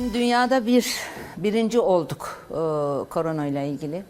Şimdi dünyada bir birinci olduk e, korona ile ilgili.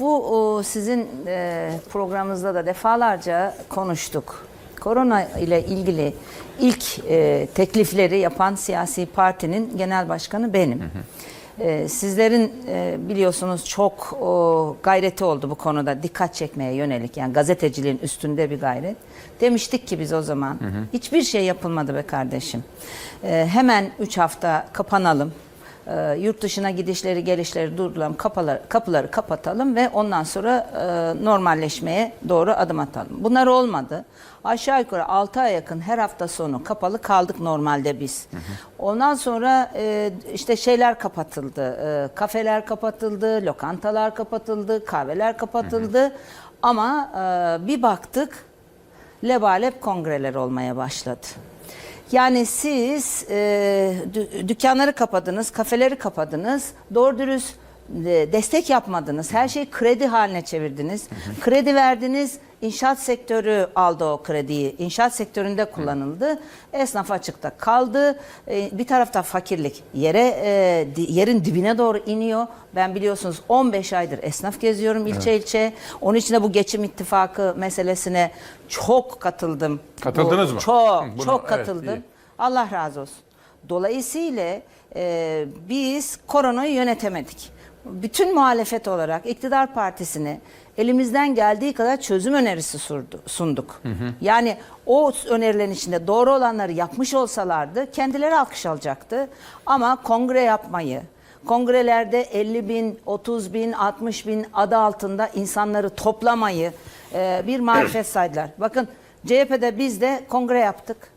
Bu o, sizin e, programınızda da defalarca konuştuk. Korona ile ilgili ilk e, teklifleri yapan siyasi partinin genel başkanı benim. E, sizlerin e, biliyorsunuz çok gayreti oldu bu konuda dikkat çekmeye yönelik yani gazeteciliğin üstünde bir gayret. Demiştik ki biz o zaman hiçbir şey yapılmadı be kardeşim. E, hemen 3 hafta kapanalım. E, yurt dışına gidişleri gelişleri durduralım, kapıları, kapıları kapatalım ve ondan sonra e, normalleşmeye doğru adım atalım. Bunlar olmadı. Aşağı yukarı 6 ay yakın her hafta sonu kapalı kaldık normalde biz. Ondan sonra e, işte şeyler kapatıldı, e, kafeler kapatıldı, lokantalar kapatıldı, kahveler kapatıldı. Ama e, bir baktık lebalep kongreler olmaya başladı. Yani siz e, dü- dükkanları kapadınız, kafeleri kapadınız, doğru dürüst e, destek yapmadınız. Her şeyi kredi haline çevirdiniz. Kredi verdiniz, inşaat sektörü aldı o krediyi. İnşaat sektöründe kullanıldı. Esnaf açıkta kaldı. E, bir tarafta fakirlik yere e, yerin dibine doğru iniyor. Ben biliyorsunuz 15 aydır esnaf geziyorum ilçe ilçe. Onun için de bu geçim ittifakı meselesine çok katıldım. Katıldınız Bu- mı? Çok, Hı, buna- çok evet, katıldım. iyi. Allah razı olsun. Dolayısıyla e, biz koronayı yönetemedik. Bütün muhalefet olarak iktidar partisine elimizden geldiği kadar çözüm önerisi sunduk. Yani o önerilerin içinde doğru olanları yapmış olsalardı kendileri alkış alacaktı. Ama kongre yapmayı, kongrelerde 50 bin, 30 bin, 60 bin adı altında insanları toplamayı e, bir marifet saydılar. Bakın CHP'de biz de kongre yaptık.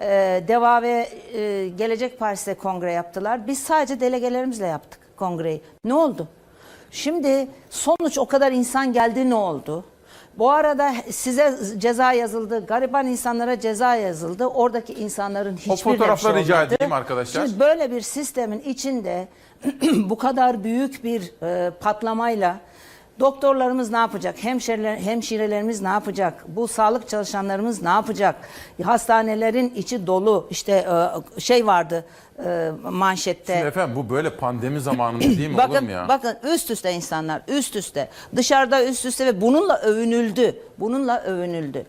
Ee, Deva ve e, Gelecek Partisi de kongre yaptılar. Biz sadece delegelerimizle yaptık kongreyi. Ne oldu? Şimdi sonuç o kadar insan geldi ne oldu? Bu arada size ceza yazıldı, gariban insanlara ceza yazıldı. Oradaki insanların hiçbir fotoğrafları rica olmadı. edeyim arkadaşlar. Şimdi böyle bir sistemin içinde bu kadar büyük bir e, patlamayla doktorlarımız ne yapacak? Hemşireler, hemşirelerimiz ne yapacak? Bu sağlık çalışanlarımız ne yapacak? Hastanelerin içi dolu. İşte e, şey vardı e, manşette. Şimdi efendim bu böyle pandemi zamanında değil mi olur Bakın, mu ya? bakın üst üste insanlar, üst üste. Dışarıda üst üste ve bununla övünüldü. Bununla övünüldü.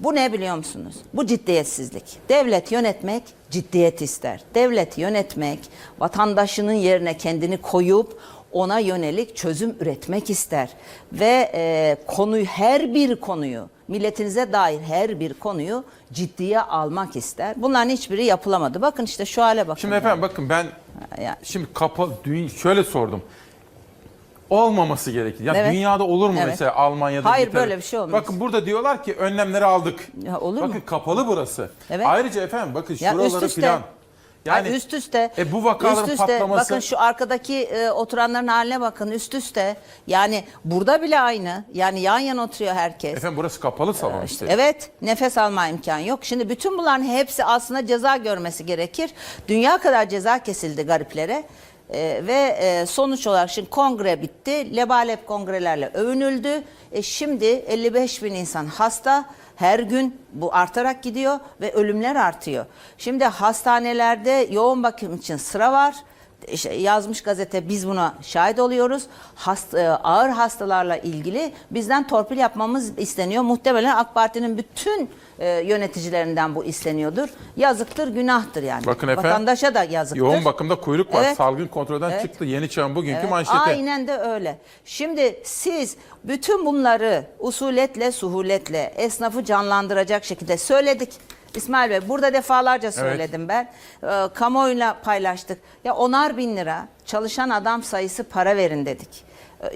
Bu ne biliyor musunuz? Bu ciddiyetsizlik. Devlet yönetmek ciddiyet ister. Devlet yönetmek vatandaşının yerine kendini koyup ona yönelik çözüm üretmek ister. Ve e, konuyu her bir konuyu milletinize dair her bir konuyu ciddiye almak ister. Bunların hiçbiri yapılamadı. Bakın işte şu hale bakın. Şimdi yani. efendim bakın ben Yani. şimdi dünya şöyle sordum. Olmaması gerekir. Ya Evet. dünyada olur mu Evet. mesela Almanya'da? Hayır, İngiltere'de? böyle bir şey olmaz. Bakın burada diyorlar ki önlemleri aldık. Ya olur bakın mu? kapalı burası. Evet. Ayrıca efendim bakın Ya şuraları üst üste. filan. Yani üst üste. E bu vakaların üst üste, patlaması Bakın şu arkadaki e, oturanların haline bakın üst üste. Yani burada bile aynı. Yani yan yana oturuyor herkes. efendim burası kapalı salon işte. Evet, nefes alma imkanı yok. Şimdi bütün bunların hepsi aslında ceza görmesi gerekir. Dünya kadar ceza kesildi gariplere. Ee, ve e, sonuç olarak şimdi kongre bitti. Lebalep kongrelerle övünüldü. E, şimdi 55 bin insan hasta. Her gün bu artarak gidiyor ve ölümler artıyor. Şimdi hastanelerde yoğun bakım için sıra var. Yazmış gazete biz buna şahit oluyoruz. Hast, e, ağır hastalarla ilgili bizden torpil yapmamız isteniyor. Muhtemelen AK Parti'nin bütün e, yöneticilerinden bu isteniyordur. Yazıktır, günahtır yani. Bakın efendim, Vatandaşa da yazıktır. Yoğun bakımda kuyruk var. Evet. Salgın kontrolden Evet. çıktı. Yeni Çağ'ın bugünkü Evet, manşeti. Aynen de öyle. Şimdi siz bütün bunları usuletle, suhuletle esnafı canlandıracak şekilde söyledik. İsmail Bey burada defalarca söyledim ben. Ee, kamuoyuyla paylaştık. Ya onar bin lira çalışan adam sayısı para verin dedik.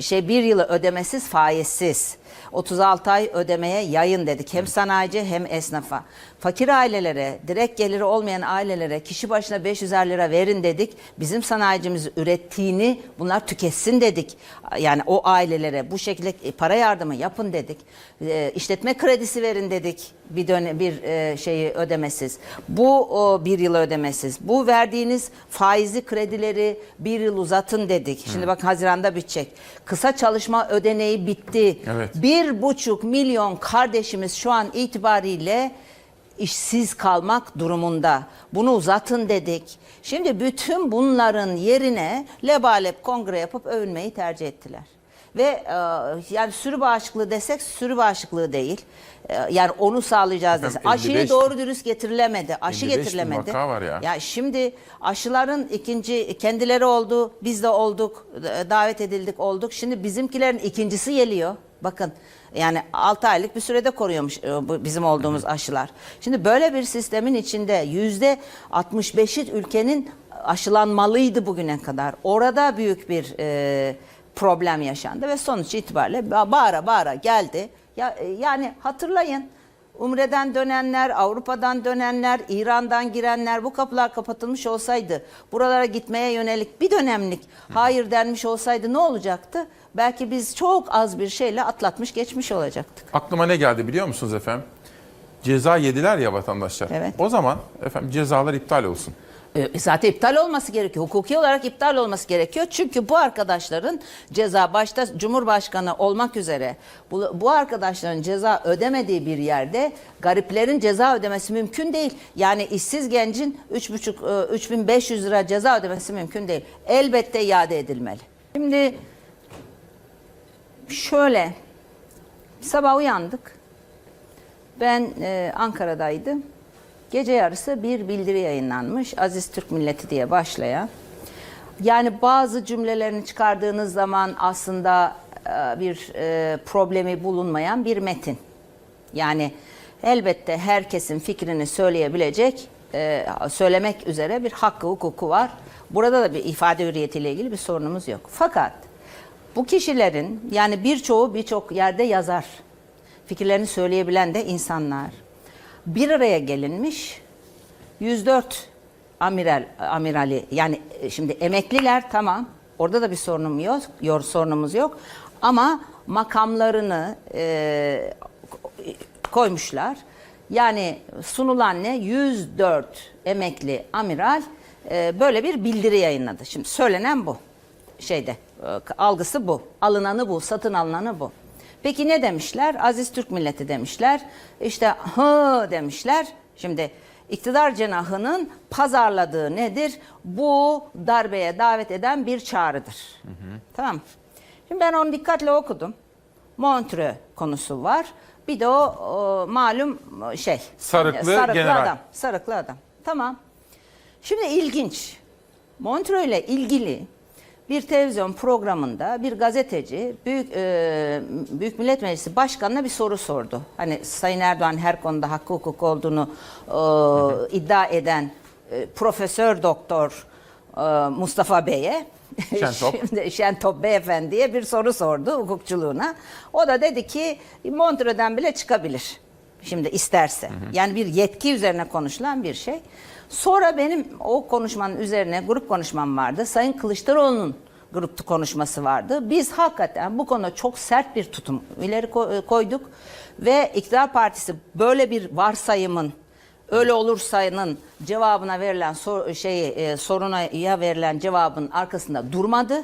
Şey bir yılı ödemesiz faizsiz. 36 ay ödemeye yayın dedik. Hem sanayici hem esnafa. Fakir ailelere, direkt geliri olmayan ailelere kişi başına 500 lira verin dedik. Bizim sanayicimiz ürettiğini bunlar tüketsin dedik. Yani o ailelere bu şekilde para yardımı yapın dedik. E, işletme kredisi verin dedik. Bir dönem bir e, şeyi ödemesiz. Bu o, bir yıl ödemesiz. Bu verdiğiniz faizli kredileri bir yıl uzatın dedik. Şimdi bak Haziran'da bitecek. Kısa çalışma ödeneği bitti. Evet. Bir buçuk milyon kardeşimiz şu an itibariyle işsiz kalmak durumunda. Bunu uzatın dedik. Şimdi bütün bunların yerine lebalep kongre yapıp övünmeyi tercih ettiler. Ve e, yani sürü bağışıklığı desek sürü bağışıklığı değil. E, yani onu sağlayacağız desek. Efendim, Aşıyı 55 doğru dürüst getirilemedi. Aşı 55 bin getirilemedi. vaka var ya. Şimdi aşıların ikinci kendileri oldu, biz de olduk, e, davet edildik olduk. Şimdi bizimkilerin ikincisi geliyor. Bakın yani 6 aylık bir sürede koruyormuş e, bu bizim olduğumuz aşılar. Şimdi böyle bir sistemin içinde yüzde 65'i ülkenin aşılanmalıydı bugüne kadar. Orada büyük bir e, problem yaşandı ve sonuç itibariyle ba- bağıra bağıra geldi. Ya, e, yani hatırlayın Umre'den dönenler, Avrupa'dan dönenler, İran'dan girenler bu kapılar kapatılmış olsaydı, buralara gitmeye yönelik bir dönemlik hayır denmiş olsaydı ne olacaktı? Belki biz çok az bir şeyle atlatmış geçmiş olacaktık. Aklıma ne geldi biliyor musunuz efendim? Ceza yediler ya vatandaşlar. Evet. O zaman efendim cezalar iptal olsun. E, Zaten iptal olması gerekiyor. Hukuki olarak iptal olması gerekiyor. Çünkü bu arkadaşların ceza başta Cumhurbaşkanı olmak üzere bu, bu arkadaşların ceza ödemediği bir yerde gariplerin ceza ödemesi mümkün değil. Yani işsiz gencin 3,5 e, 3500 lira ceza ödemesi mümkün değil. Elbette iade edilmeli. Şimdi şöyle sabah uyandık. Ben e, Ankara'daydım. Gece yarısı bir bildiri yayınlanmış. Aziz Türk Milleti diye başlayan. Yani bazı cümlelerini çıkardığınız zaman aslında e, bir e, problemi bulunmayan bir metin. Yani elbette herkesin fikrini söyleyebilecek, e, söylemek üzere bir hakkı, hukuku var. Burada da bir ifade hürriyetiyle ilgili bir sorunumuz yok. Fakat bu kişilerin yani birçoğu birçok yerde yazar. Fikirlerini söyleyebilen de insanlar. Bir araya gelinmiş 104 amiral amirali yani e, şimdi emekliler tamam orada da bir sorunum yok, yor sorunumuz yok ama makamlarını e, koymuşlar. Yani sunulan ne? 104 emekli amiral e, böyle bir bildiri yayınladı. Şimdi söylenen bu. Şeyde e, algısı bu. Alınanı bu, satın alınanı bu. Peki ne demişler? Aziz Türk milleti demişler. İşte hı demişler. Şimdi iktidar cenahının pazarladığı nedir? Bu darbeye davet eden bir çağrıdır. Tamam mı? Şimdi ben onu dikkatle okudum. Montreux konusu var. Bir de o, o malum şey. Sarıklı general. adam. Sarıklı adam. Tamam. Şimdi ilginç. Montreux ile ilgili bir televizyon programında bir gazeteci Büyük e, Büyük Millet Meclisi Başkanı'na bir soru sordu. Hani Sayın Erdoğan her konuda hakkı hukuk olduğunu e, iddia eden e, Profesör Doktor e, Mustafa Bey'e Şentop. Şimdi Şentop Beyefendi'ye bir soru sordu hukukçuluğuna. O da dedi ki Montreux'den bile çıkabilir. Şimdi isterse. Yani bir yetki üzerine konuşulan bir şey. Sonra benim o konuşmanın üzerine grup konuşmam vardı. Sayın Kılıçdaroğlu'nun grup konuşması vardı. Biz hakikaten bu konuda çok sert bir tutum ileri ko- koyduk ve iktidar partisi böyle bir varsayımın öyle olursa'nın cevabına verilen sor, şeyi e, soruna ya verilen cevabın arkasında durmadı.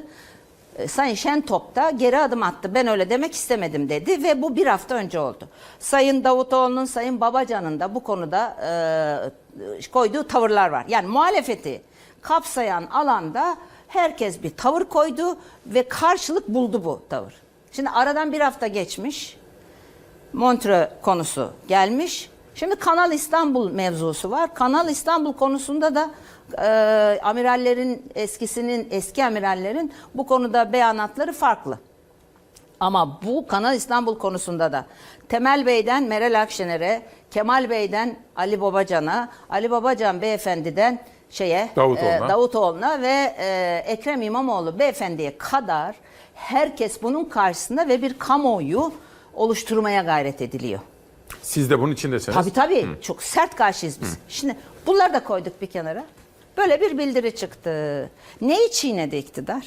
E, Sayın Şentop da geri adım attı. Ben öyle demek istemedim dedi ve bu bir hafta önce oldu. Sayın Davutoğlu'nun, Sayın Babacan'ın da bu konuda e, koyduğu tavırlar var. Yani muhalefeti kapsayan alanda herkes bir tavır koydu ve karşılık buldu bu tavır. Şimdi aradan bir hafta geçmiş. Montreux konusu gelmiş. Şimdi Kanal İstanbul mevzusu var. Kanal İstanbul konusunda da e, amirallerin eskisinin eski amirallerin bu konuda beyanatları farklı. Ama bu Kanal İstanbul konusunda da Temel Bey'den Meral Akşener'e, Kemal Bey'den Ali Babacan'a, Ali Babacan beyefendiden şeye Davutoğlu'na. e, Davutoğlu'na ve e, Ekrem İmamoğlu beyefendiye kadar herkes bunun karşısında ve bir kamuoyu oluşturmaya gayret ediliyor. Siz de bunun içindesiniz. Tabii tabii. Çok sert karşıyız biz. Şimdi bunları da koyduk bir kenara. Böyle bir bildiri çıktı. Neyi çiğnedi iktidar?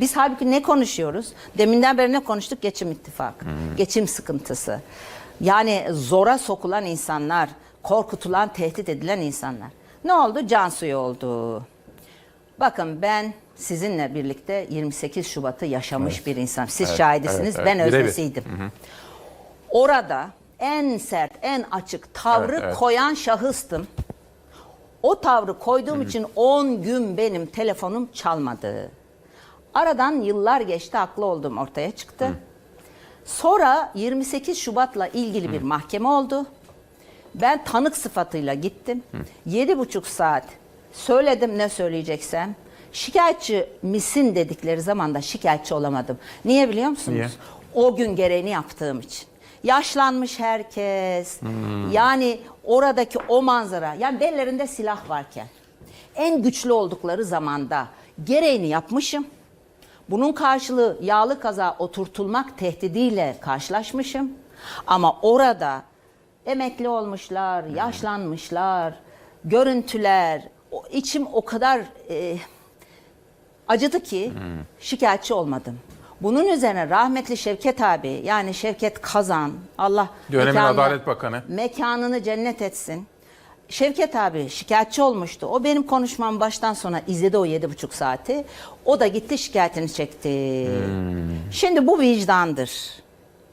Biz halbuki ne konuşuyoruz? Deminden beri ne konuştuk? Geçim ittifakı. Geçim sıkıntısı. Yani zora sokulan insanlar, korkutulan, tehdit edilen insanlar. Ne oldu? Can suyu oldu. Bakın ben sizinle birlikte 28 Şubat'ı yaşamış bir insan. Siz Evet, şahidisiniz. evet, evet. Ben öznesiydim. Orada en sert, en açık tavrı Evet, evet. koyan şahıstım. O tavrı koyduğum için 10 gün benim telefonum çalmadı. Aradan yıllar geçti, haklı olduğum ortaya çıktı. Sonra 28 Şubat'la ilgili bir mahkeme oldu. Ben tanık sıfatıyla gittim. Yedi buçuk saat söyledim ne söyleyeceksem. Şikayetçi misin dedikleri zaman da şikayetçi olamadım. Niye biliyor musunuz? Niye? O gün gereğini yaptığım için. Yaşlanmış herkes. Yani oradaki o manzara. Yani bellerinde silah varken. En güçlü oldukları zamanda gereğini yapmışım. Bunun karşılığı yağlı kaza oturtulmak tehdidiyle karşılaşmışım. Ama orada emekli olmuşlar, yaşlanmışlar, görüntüler, o, içim o kadar e, acıdı ki şikayetçi olmadım. Bunun üzerine rahmetli Şevket abi yani Şevket Kazan Allah Dönemin mekanını- Adalet Bakanı. mekanını cennet etsin. Şevket abi şikayetçi olmuştu. O benim konuşmam baştan sona izledi o yedi buçuk saati. O da gitti şikayetini çekti. Şimdi bu vicdandır.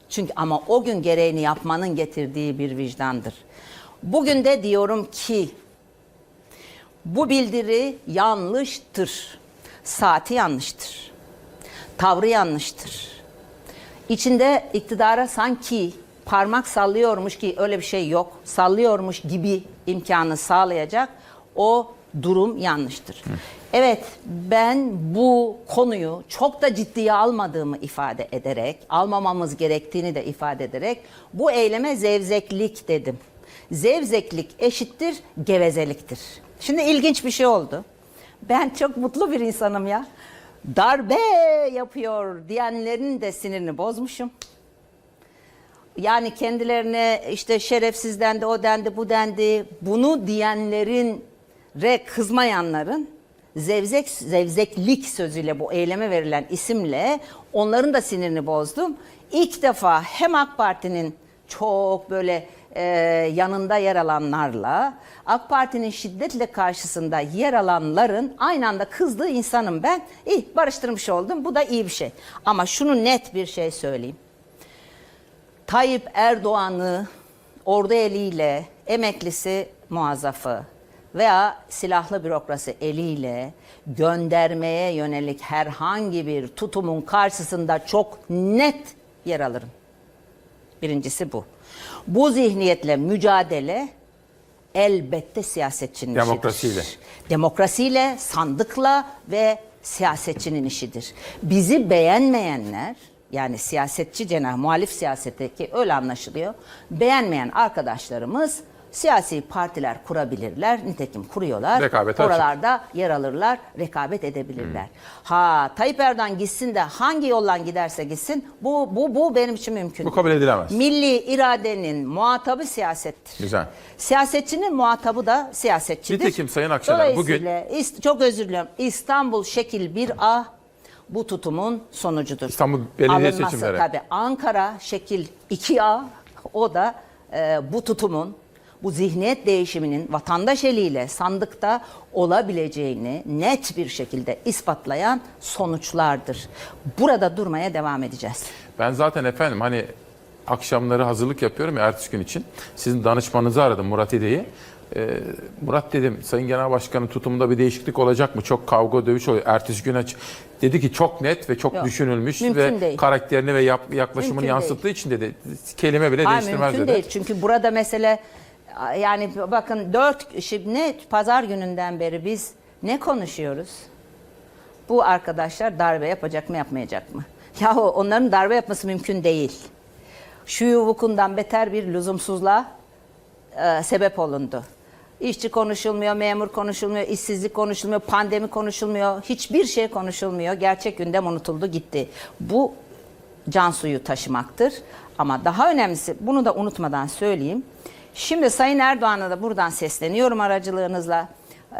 Çünkü ama o gün gereğini yapmanın getirdiği bir vicdandır. Bugün de diyorum ki bu bildiri yanlıştır. Saati yanlıştır. Tavrı yanlıştır. İçinde iktidara sanki parmak sallıyormuş ki öyle bir şey yok. Sallıyormuş gibi imkanı sağlayacak o durum yanlıştır. Evet ben bu konuyu çok da ciddiye almadığımı ifade ederek, almamamız gerektiğini de ifade ederek bu eyleme zevzeklik dedim. Zevzeklik eşittir gevezeliktir. Şimdi ilginç bir şey oldu. Ben çok mutlu bir insanım ya. Darbe yapıyor diyenlerin de sinirini bozmuşum. Yani kendilerine işte şerefsiz dendi, o dendi, bu dendi. Bunu diyenlerin re kızmayanların zevzek zevzeklik sözüyle bu eyleme verilen isimle onların da sinirini bozdum. İlk defa hem AK Parti'nin çok böyle e, yanında yer alanlarla AK Parti'nin şiddetle karşısında yer alanların aynı anda kızdığı insanım ben. İyi barıştırmış oldum. Bu da iyi bir şey. Ama şunu net bir şey söyleyeyim. Tayyip Erdoğan'ı ordu eliyle, emeklisi muazzafı veya silahlı bürokrasi eliyle göndermeye yönelik herhangi bir tutumun karşısında çok net yer alırım. Birincisi bu. Bu zihniyetle mücadele elbette siyasetçinin Demokrasiyle. işidir. Demokrasiyle, sandıkla ve siyasetçinin işidir. Bizi beğenmeyenler yani siyasetçi cenah, muhalif siyasetteki öyle anlaşılıyor. Beğenmeyen arkadaşlarımız siyasi partiler kurabilirler. Nitekim kuruyorlar. Rekabete açık. Oralarda yer alırlar, rekabet edebilirler. Ha Tayyip Erdoğan gitsin de hangi yoldan giderse gitsin bu bu bu benim için mümkün. Bu kabul edilemez. Milli iradenin muhatabı siyasettir. Güzel. Siyasetçinin muhatabı da siyasetçidir. Nitekim Sayın Akşener, bugün- çok özür diliyorum. İstanbul şekil 1A bu tutumun sonucudur. İstanbul belediye Alınması, seçimleri. Tabii Ankara şekil 2A o da e, bu tutumun bu zihniyet değişiminin vatandaş eliyle sandıkta olabileceğini net bir şekilde ispatlayan sonuçlardır. Burada durmaya devam edeceğiz. Ben zaten efendim hani akşamları hazırlık yapıyorum ya ertesi gün için. Sizin danışmanınızı aradım Murat İde'yi. Ee, Murat dedim Sayın Genel Başkan'ın tutumunda bir değişiklik olacak mı? Çok kavga dövüş oluyor. Ertesi gün aç. Dedi ki çok net ve çok Yok, düşünülmüş mümkün ve değil. karakterini ve yap- yaklaşımını Mümkün yansıttığı için dedi kelime bile Hayır değiştirmez mümkün dedi. değil. Çünkü burada mesele yani bakın dört şimdi ne pazar gününden beri biz ne konuşuyoruz? Bu arkadaşlar darbe yapacak mı yapmayacak mı? Yahu onların darbe yapması mümkün değil. Şu yuvukundan beter bir lüzumsuzluğa e, sebep olundu. İşçi konuşulmuyor, memur konuşulmuyor, işsizlik konuşulmuyor, pandemi konuşulmuyor, hiçbir şey konuşulmuyor. Gerçek gündem unutuldu gitti. Bu can suyu taşımaktır. Ama daha önemlisi bunu da unutmadan söyleyeyim. Şimdi Sayın Erdoğan'a da buradan sesleniyorum aracılığınızla.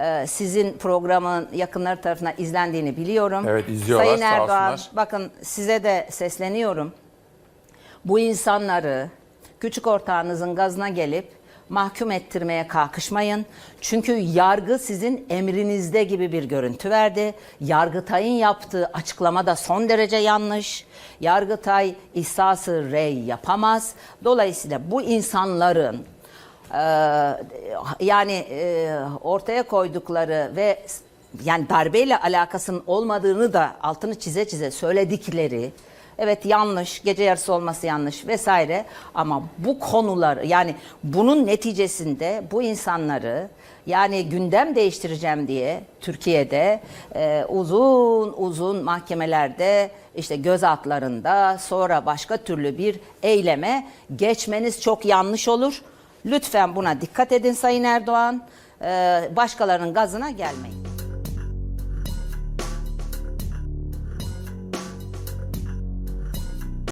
Ee, sizin programın yakınları tarafından izlendiğini biliyorum. Evet, izliyorlar, Sayın Erdoğan olsunlar. bakın size de sesleniyorum bu insanları küçük ortağınızın gazına gelip mahkum ettirmeye kalkışmayın. Çünkü yargı sizin emrinizde gibi bir görüntü verdi. Yargıtay'ın yaptığı açıklama da son derece yanlış. Yargıtay ihsası rey yapamaz. Dolayısıyla bu insanların e, yani e, ortaya koydukları ve yani darbeyle alakasının olmadığını da altını çize çize söyledikleri evet yanlış gece yarısı olması yanlış vesaire ama bu konular yani bunun neticesinde bu insanları yani gündem değiştireceğim diye Türkiye'de e, uzun uzun mahkemelerde işte gözaltlarında sonra başka türlü bir eyleme geçmeniz çok yanlış olur. Lütfen buna dikkat edin Sayın Erdoğan. Ee, başkalarının gazına gelmeyin.